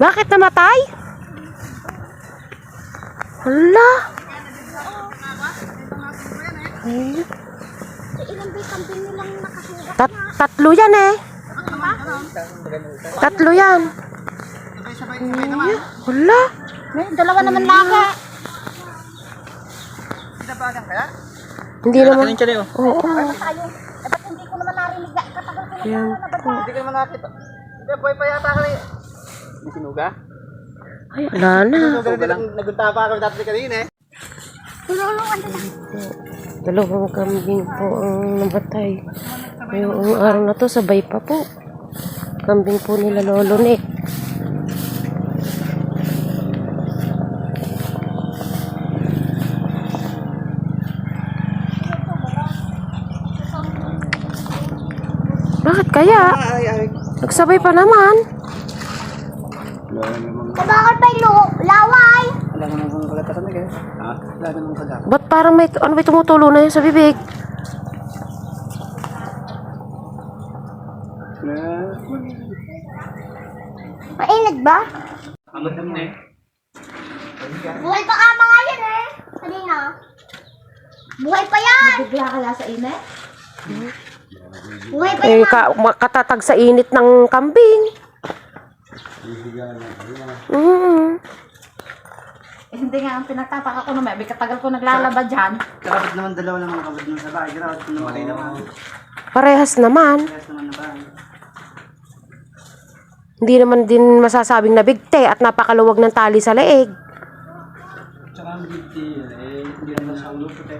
Bakit namatay? Hala. Nakasugat? tat tatlo yan eh. Tatlo yan. Hala. May dalawa naman laga. Hindi naman. Kaya Oo. Tayo. Eh, ba't hindi ko naman narinig? Katagal ko na na po. Hindi ka naman nakita. Hindi, buhay pa yata ka rin. Sinuga? Ay, wala na. Sinuga lang. Nagunta pa kami dati kanina eh. Tululungan din. Dalawang kambing po ang nabatay. Ngayong araw na to, sabay pa po. Kambing po nila Lolo Nick. Bakit kaya? Ay, ay. Nagsabay pa naman. Eh, bakit may laway? Wala ka namang kalatasan eh. Ha? Wala ka namang kalatasan. Ba't parang may, ano may tumutulo na yun sa bibig? Mainit ba? Ang ganda mo eh. Buhay pa kama nga yan eh. Kanina. Buhay pa yan. Bigla kaya sa init? Buhay pa Eh, yan. ka, makatatag sa init ng kambing. Mm. Eh, hindi nga ang pinagtataka ko naman, may katagal ko naglalaba dyan. Kapag naman dalawa lang mga kapatid mo sa bahay, grabe kung namatay naman. Parehas naman. Parehas naman na bahay. Hindi naman din masasabing nabigte at napakaluwag ng tali sa leeg. Tsaka ang bigte, eh, hindi naman sa ulo puti.